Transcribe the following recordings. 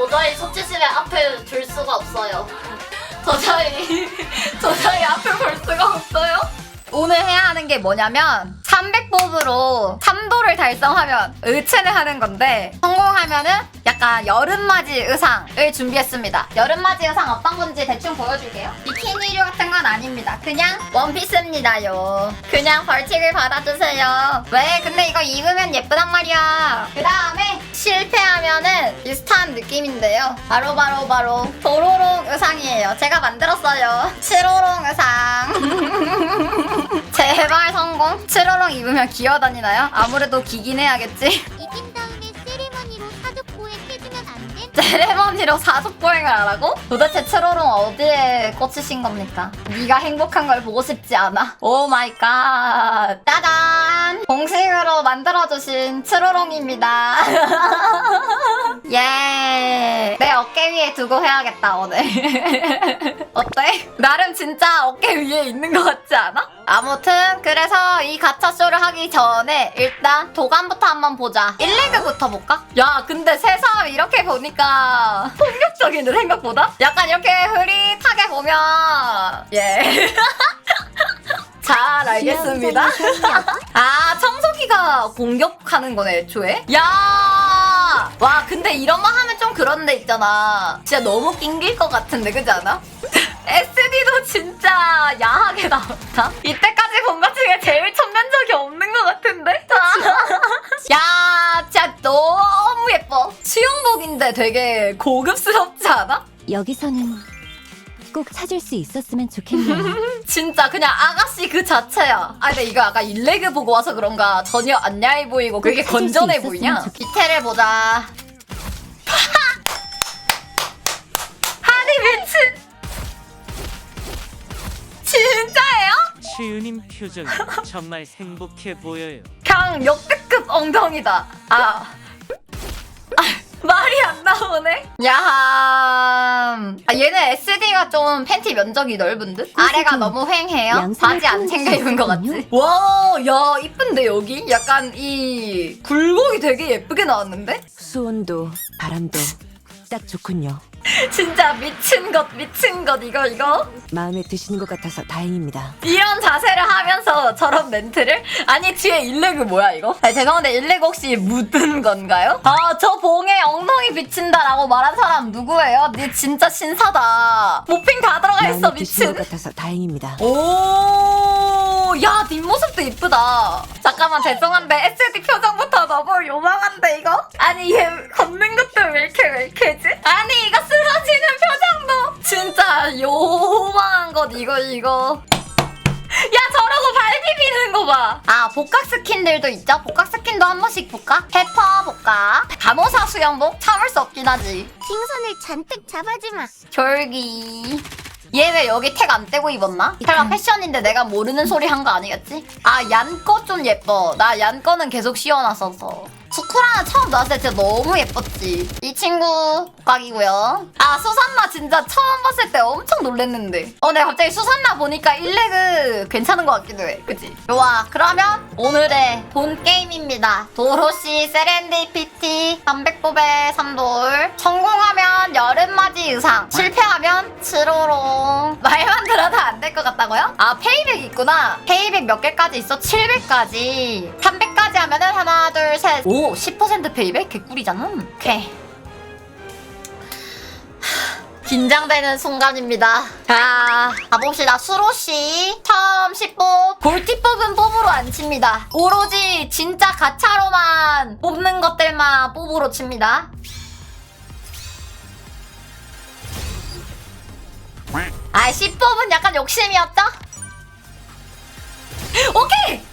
도저히 소치심에 앞을 둘 수가 없어요. 도저히 도저히 앞을 볼 수가 없어요. 오늘 해야 하는 게 뭐냐면 300뽑으로 3도를 달성하면 의체를 하는 건데 성공하면은 약간 여름맞이 의상을 준비했습니다. 여름맞이 의상 어떤 건지 대충 보여줄게요. 비키니류 같은 건 아닙니다. 그냥 원피스입니다요. 그냥 벌칙을 받아주세요. 왜? 근데 이거 입으면 예쁘단 말이야. 그 다음에 실패하면은 비슷한 느낌인데요. 바로 바로 바로 도로롱 의상이에요. 제가 만들었어요. 칠호롱 의상. 제발 성공. 7호롱 입으면 기어다니나요? 아무래도 기긴 해야겠지. 세레머니로 사족 보행을 하라고? 도대체 7호롱 어디에 꽂히신 겁니까? 네가 행복한 걸 보고 싶지 않아. 오 마이 갓. 짜잔! 공식으로 만들어주신 7호롱입니다. 예. 내 어깨 위에 두고 해야겠다, 오늘. 어때? 나름 진짜 어깨 위에 있는 것 같지 않아? 아무튼, 그래서 이 가차쇼를 하기 전에 일단 도감부터 한번 보자. 1레그부터 볼까? 야, 근데 세상 이렇게 보니까 폭력적인데, 생각보다? 약간 이렇게 흐릿하게 보면, 예. 잘 알겠습니다. 아, 청소기가 공격하는 거네, 애초에? 야! 와, 근데 이런 거 하면 좀 그런 데 있잖아. 진짜 너무 낑길 것 같은데, 그지 않아? SD도 진짜 야하게 나왔다. 이때까지 본 것 중에 제일 천면적이 없는 것 같은데? 야, 진짜 너무 예뻐. 수영복인데 되게 고급스럽지 않아? 여기서는 꼭 찾을 수 있었으면 좋겠네요. 진짜 그냥 아가씨 그 자체야. 아 근데 이거 아까 일레그 보고 와서 그런가 전혀 안 야해 보이고 그게 건전해 보이냐? 밑에를 보자. 시은님 표정이 정말 행복해 보여요. 그냥 역대급 엉덩이다. 아. 아, 말이 안 나오네. 야함. 아, 얘는 SD가 좀 팬티 면적이 넓은 듯? 아래가 너무 휑해요. 양손을 바지 안 챙겨 입은 것 같지? 와, 야, 이쁜데 여기? 약간 이 굴곡이 되게 예쁘게 나왔는데? 수온도 바람도 딱 좋군요. 진짜 미친 것, 미친 것, 이거, 이거. 마음에 드시는 것 같아서 다행입니다. 이런 자세를 하면서 저런 멘트를? 아니 뒤에 일레그 뭐야 이거? 아니, 죄송한데 일레그 혹시 묻은 건가요? 아 저 봉에 엉덩이 비친다라고 말한 사람 누구예요? 니 진짜 신사다 모핑 다 들어가 있어 마음에 드시는 미친 것 같아서 다행입니다. 오, 야, 뒷모습도 이쁘다. 잠깐만, 죄송한데, SD 표정부터 너무 요망한데, 이거? 아니, 얘 걷는 것도 왜 이렇게, 왜 이렇게 이거. 야, 저러고 발 비비는 거 봐. 아, 복각 스킨들도 있죠? 복각 스킨도 한 번씩 볼까? 페퍼 볼까? 간호사 수영복? 참을 수 없긴 하지. 빙선을 잔뜩 잡아주마. 졸기. 얘 왜 여기 택 안 떼고 입었나? 설마 패션인데 내가 모르는 소리 한 거 아니겠지? 아, 얀 거 좀 예뻐. 나 얀 거는 계속 씌워놨어서. 수쿠라는 처음 나왔을 때 진짜 너무 예뻤지. 이 친구 각이고요. 아, 수산나 진짜 처음 봤을 때 엄청 놀랬는데. 어, 내가 갑자기 수산나 보니까 일레그 괜찮은 것 같기도 해. 그치? 좋아. 그러면 오늘의 본 게임입니다. 도로시 세렌디피티 300뽑의 3돌. 성공하면 여름맞이 의상. 실패하면 7호롱. 말만 들어도 안 될 것 같다고요? 아, 페이백 있구나. 페이백 몇 개까지 있어? 700까지. 300 까지 하면은 하나, 둘, 셋. 오, 10% 페이백? 개꿀이잖아. 오케이. 긴장되는 순간입니다. 자, 가봅시다. 수로씨. 처음 10뽑. 골티 뽑은 뽑으로 안 칩니다. 오로지 진짜 가차로만 뽑는 것들만 뽑으로 칩니다. 아, 10뽑은 약간 욕심이었죠? 오케이!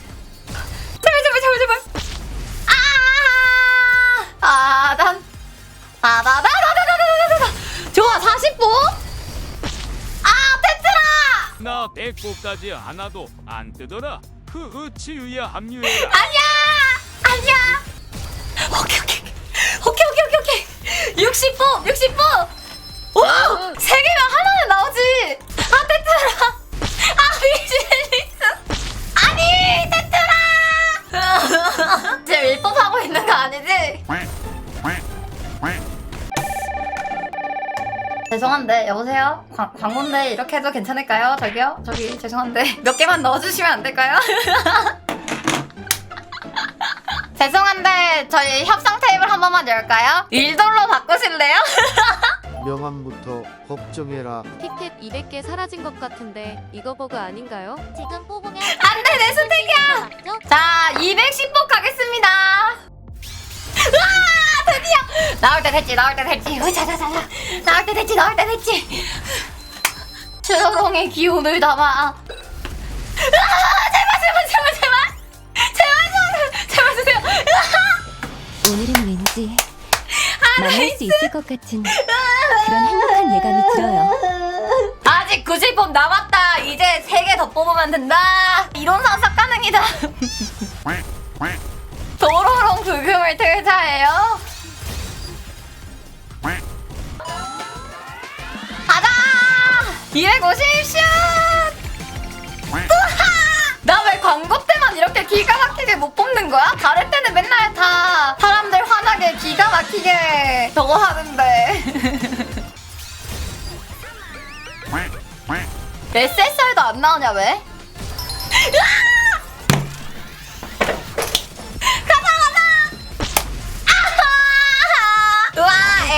나 백보까지 안 뜨더라. 그 의치의에 합류해라. 아니 죄송한데 여보세요? 광, 광고인데 이렇게 해도 괜찮을까요? 저기요? 저기 죄송한데 몇 개만 넣어주시면 안 될까요? 죄송한데 저희 협상 테이블 한 번만 열까요? 1돌로 바꾸실래요? 명함부터 걱정해라. 티켓 200개 사라진 것 같은데 이거 버그 아닌가요? 지금 뽑으면 안돼 내 스택이야 맞죠? 자 210복 가겠습니다 와 드디어. 나올 때 됐지 나올 때 됐지. 으자자자자. 나올 때 됐지 나올 때 됐지. 추로롱의 기운을 담아. 아 제발 제발 제발 제발. 제발 제발 제발 주세요! 오늘은 왠지 만날 수 있을 것 같은 그런 행복한 예감이 들어요. 아직 90번 남았다. 이제 3개 더 뽑으면 된다. 이론 상사 가능이다. 도로롱 부금을 퇴사해요 250슛 나왜 광고 때만 이렇게 기가 막히게 못 뽑는 거야? 다를 때는 맨날 다 사람들 화나게 기가 막히게 저거 하는데 SSR도 안 나오냐 왜? 가자 가자! 아하! 우와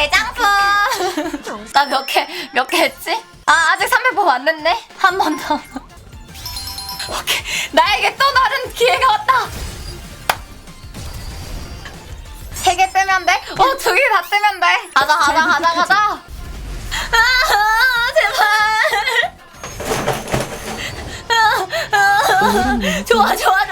애장품 나 몇 개 몇 개 했지? 아 아직 300번 안 됐네? 한 번 더. 오케이. 나에게 또 다른 기회가 왔다. 세 개 뜨면 돼? 어두 개 다 뜨면 돼. 가자 가자 가자 가자. 아 제발. 좋아 좋아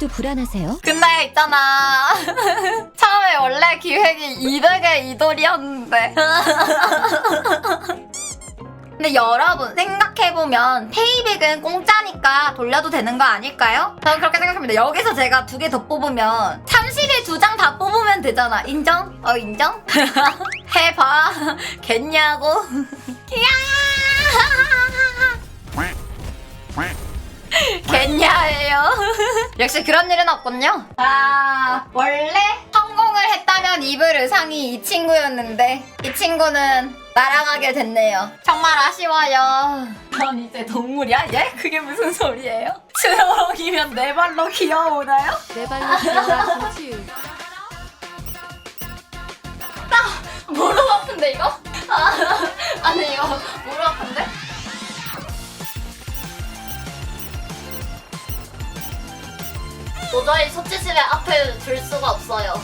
아직도 불안하세요? 근데 있잖아 처음에 원래 기획이 200의 이돌이었는데 근데 여러분 생각해보면 페이백은 공짜니까 돌려도 되는 거 아닐까요? 저는 그렇게 생각합니다 여기서 제가 두 개 더 뽑으면 30일 두 장 다 뽑으면 되잖아 인정? 어 인정? 해봐 겠냐고 겠냐예요 역시 그런 일은 없군요 아 원래 성공을 했다면 입을 의상이 이 친구였는데 이 친구는 날아가게 됐네요 정말 아쉬워요 넌 이제 동물이야 얘? 그게 무슨 소리예요? 추러롱이면 네 발로 기어오나요? 내 발로 기어라 김치유. 무릎 아픈데 이거? 아, 아니 이거 무릎 아픈데? 도저히 소치집의 앞을 둘 수가 없어요.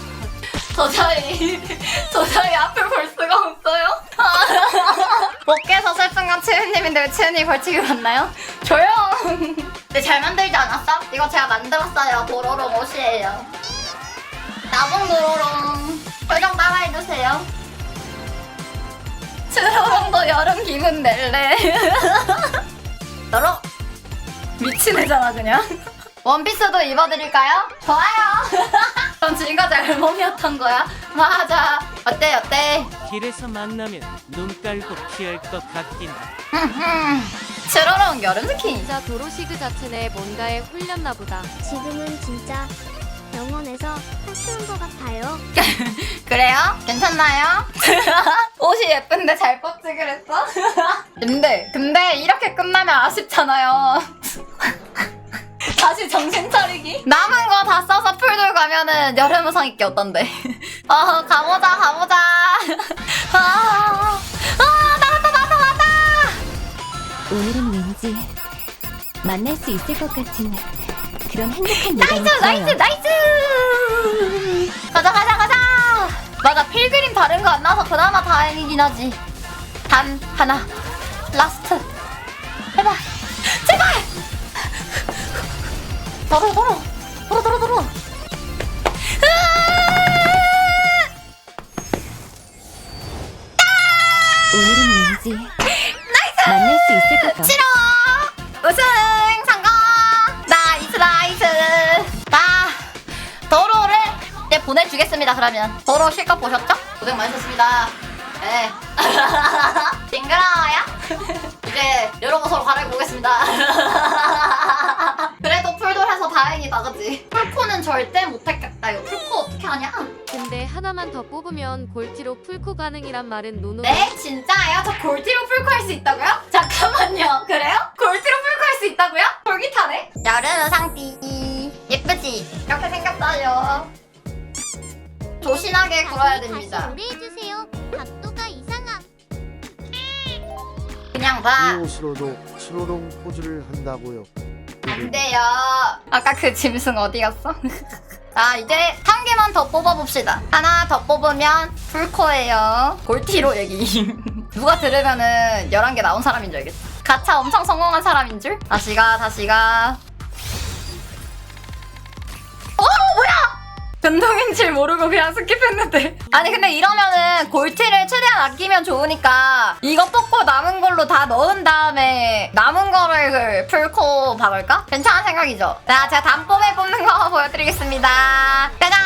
도저히 도저히 앞을 볼 수가 없어요. 못 깨서 슬픈 건 치은님인데 왜 치은이 벌칙을 받나요? 조용. 근데 잘 만들지 않았어? 이거 제가 만들었어요. 도로롱 옷이에요. 나봉 도로롱. 표정 따라해주세요. 추러롱도 여름 기분 낼래. 너로 미친 애잖아 그냥. 원피스도 입어드릴까요? 좋아요. 전 지금까지 알몸이었던 거야. 맞아. 어때 어때? 길에서 만나면 눈 깔고 피할 것 같긴 하. 추러롱 여름 스킨. 진짜 도로시그 자체네 뭔가에 홀렸나 보다. 지금은 진짜 병원에서 하시는 것 같아요. 그래요? 괜찮나요? 옷이 예쁜데 잘 뽑지 그랬어? 근데 근데 이렇게 끝나면 아쉽잖아요. 다시 정신 차리기. 남은 거 다 써서 풀들 가면은 여름 의상 입기 어떤데? 어 가보자 가보자. 아, 아 나왔다 나왔다 나왔다. 오늘은 왠지 만날 수 있을 것 같은 그런 행복한 예감이 나이스 나이스. 나이스. 가자 가자 가자. 맞아 필그림 다른 거 안 나와서 그나마 다행이긴 하지. 단 하나 라스트 해봐 제발. 돌어 돌어 돌어 돌어 돌어. 오늘은 왠지 만날 수 있을 것 같아. 싫어. 우승 성공. 나이스 나이스. 나 도로를 이제 보내주겠습니다. 그러면 도로 실컷 보셨죠? 고생 많으셨습니다. 네. 징그러워요? 이제 여러분 서로 갈아입보겠습니다. 풀돌해서 다행이다, 그치? 풀코는 절대 못했겠다. 이거 풀코 어떻게 하냐? 근데 하나만 더 뽑으면 골티로 풀코 가능이란 말은 노노. 네? 진짜예요? 저 골티로 풀코 할 수 있다고요? 잠깐만요. 그래요? 골티로 풀코 할 수 있다고요? 돌기타네? 여름 상띠. 예쁘지? 이렇게 생겼어요. 조신하게 굴어야 됩니다. 다시 노래해주세요. 각도가 이상함. 그냥 봐. 이 옷으로도 치로롱 포즈를 한다고요. 안 돼요. 아까 그 짐승 어디 갔어? 자, 이제 한 개만 더 뽑아봅시다. 하나 더 뽑으면 풀코예요. 골티로 얘기. 누가 들으면은 11개 나온 사람인 줄 알겠어. 가차 엄청 성공한 사람인 줄? 다시 가, 다시 가. 변동인 줄 모르고 그냥 스킵했는데. 아니, 근데 이러면은 골티를 최대한 아끼면 좋으니까 이거 뽑고 남은 걸로 다 넣은 다음에 남은 거를 그 풀코 박을까? 괜찮은 생각이죠? 자, 제가 단뽐에 뽑는 거 보여드리겠습니다. 짜잔!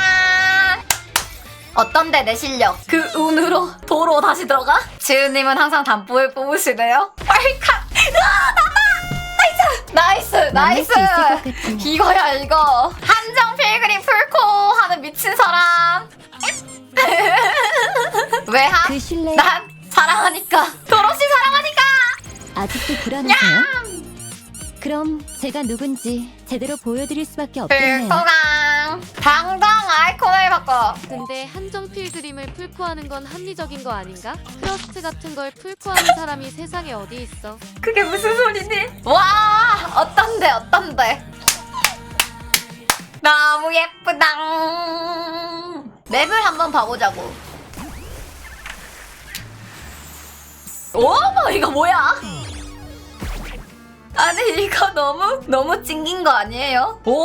어떤데 내 실력? 그 운으로 도로 다시 들어가? 지은님은 항상 단뽐을 뽑으시네요. 빨간! 으아, 나이스! 나이스! 이거야 이거 한정 필그림 풀코 하는 미친 사람 왜 함? 그난 사랑하니까 도로시 사랑하니까 아직도 불안하세요? 그럼 제가 누군지 제대로 보여드릴 수밖에 없겠네요. 당당 근데 한정 필 그림을 풀코하는 건 합리적인 거 아닌가? 크러스트 같은 걸 풀코하는 사람이 세상에 어디 있어? 그게 무슨 소리니? 와 어떤데 어떤데 너무 예쁘당 맵을 한번 봐보자고 오 이거 뭐야 아니 이거 너무 너무 찡긴 거 아니에요? 오배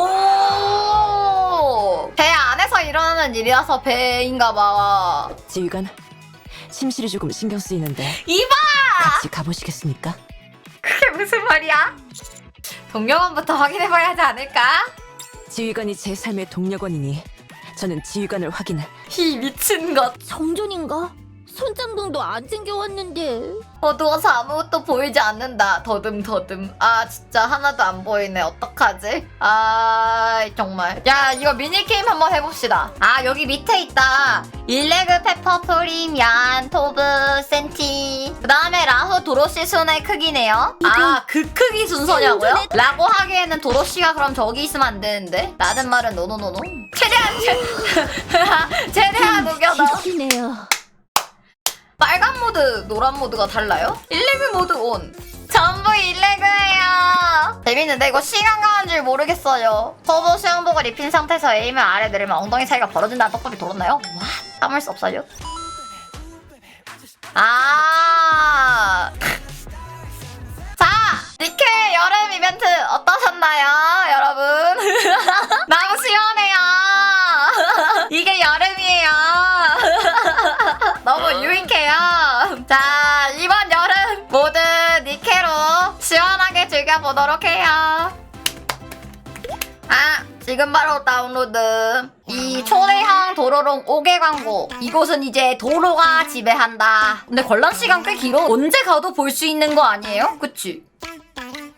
안 일어나는 일이라서 배인가 봐 지휘관 심실이 조금 신경 쓰이는데 이봐 같이 가보시겠습니까? 그게 무슨 말이야? 동료관부터 확인해봐야 하지 않을까? 지휘관이 제 삶의 동력원이니 저는 지휘관을 확인 이 미친 것 정존인가? 손장동도 안 챙겨왔는데. 어두워서 아무것도 보이지 않는다. 더듬 더듬. 아 진짜 하나도 안 보이네. 어떡하지? 아 정말. 야 이거 미니 게임 한번 해봅시다. 아 여기 밑에 있다. 일레그 페퍼 프리미안 토브 센티. 그 다음에 라후 도로시 순의 크기네요. 아 그 크기 순서냐고요? 라고 하기에는 도로시가 그럼 저기 있으면 안 되는데? 라는 말은 노노노노? 최대한 최- 최대한 우겨 넣어. 지키네요. 빨간 노란 모드가 달라요? 일레그 모드 온. 전부 일레그예요. 재밌는데 이거 시간 가는 줄 모르겠어요. 터보 수영복을 입힌 상태에서 에임을 아래 내리면 엉덩이 사이가 벌어진다는 떡밥이 돌았나요? 와, 참을 수 없어요. 아. 자, 니케 여름 이벤트 어떠셨나요, 여러분? 너무 시 자, 이번 여름 모두 니케로 시원하게 즐겨보도록 해요. 아, 지금 바로 다운로드. 이 초대형 도로롱 5개 광고. 이곳은 이제 도로가 지배한다. 근데 관람 시간 꽤 길어. 언제 가도 볼 수 있는 거 아니에요? 그치?